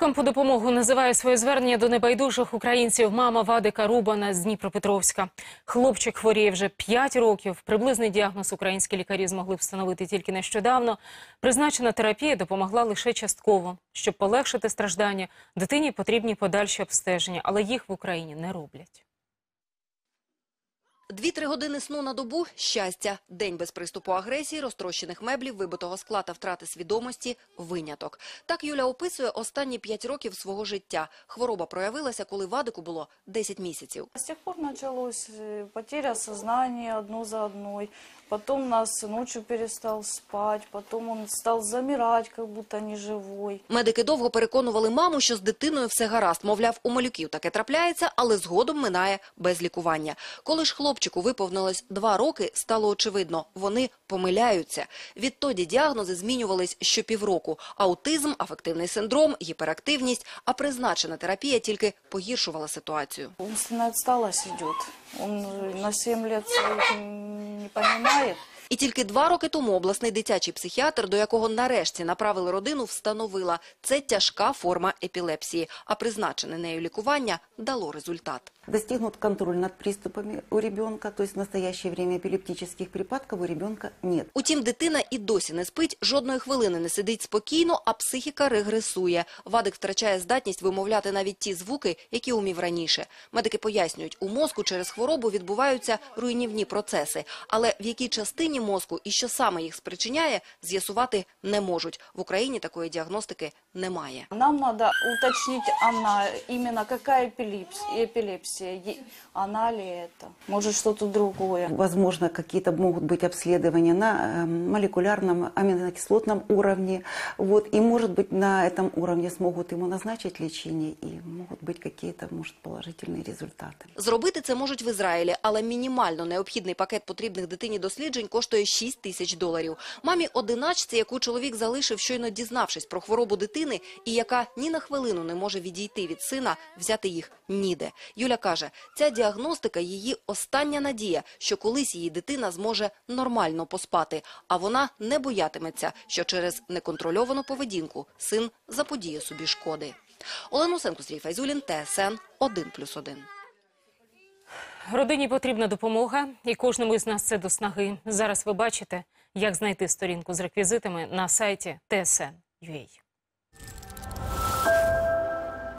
Криком по допомогу називає своє звернення до небайдужих українців мама Вадика Рубана з Дніпропетровська. Хлопчик хворіє вже 5 років. Приблизний діагноз українські лікарі змогли встановити тільки нещодавно. Призначена терапія допомогла лише частково. Щоб полегшити страждання, дитині потрібні подальші обстеження, але їх в Україні не роблять. Дві-три години сну на добу – щастя. День без приступу агресії, розтрощених меблів, вибитого скла та втрати свідомості – виняток. Так Юля описує останні п'ять років свого життя. Хвороба проявилася, коли Вадику було 10 місяців. С тех пор началось э, потеря сознания одну за одной. Потом нас ночью перестал спать, потом он стал замирать, как будто неживой. Медики довго переконували маму, що з дитиною все гаразд. Мовляв, у малюків таке трапляється, але згодом минає без лікування. Коли ж хлопчику виповнилось два роки, стало очевидно – вони помиляються. Відтоді діагнози змінювались щопівроку. Аутизм, афективний синдром, гіперактивність, а призначена терапія тільки погіршувала ситуацію. Умственная идет. Он э, на 7 років не понимает. І тільки два роки тому обласний дитячий психіатр, до якого нарешті направили родину, встановила – це тяжка форма епілепсії, а призначене нею лікування дало результат. Достигнут контроль над приступами у ребенка, то есть в настоящее время эпилептических припадков у ребенка нет. Утім, дитина і досі не спить, жодної хвилини не сидить спокійно, а психіка регресує. Вадик втрачає здатність вимовляти навіть ті звуки, які умів раніше. Медики пояснюють, у мозку через хворобу відбуваються руйнівні процеси. Але в якій частині мозку і що саме їх спричиняє, з'ясувати не можуть. В Україні такої діагностики немає. Нам надо уточнить, она именно какая эпилепсия, эпилепсия, е- она ли это, может что-то другое. Возможно, какие-то могут быть обследования на э, молекулярном аминокислотном уровне. Вот, и, может быть, на этом уровне смогут ему назначить лечение, и могут быть какие-то, может, положительные результаты. Зробити це можуть в Ізраїлі, але мінімально необхідний пакет потрібних дитині досліджень коштує 6 тисяч доларів. Мамі одиначці, яку чоловік залишив, щойно дізнавшись про хворобу дитини, і яка ні на хвилину не може відійти від сина, взяти їх ніде. Юля каже, ця діагностика – її остання надія, що колись її дитина зможе нормально поспати, а вона не боятиметься, що через неконтрольовану поведінку син заподіє собі шкоди. Олена Усенко, Сергій Файзулін, ТСН 1+,1. Родині потрібна допомога, і кожному із нас це до снаги. Зараз ви бачите, як знайти сторінку з реквізитами на сайті TSN.ua.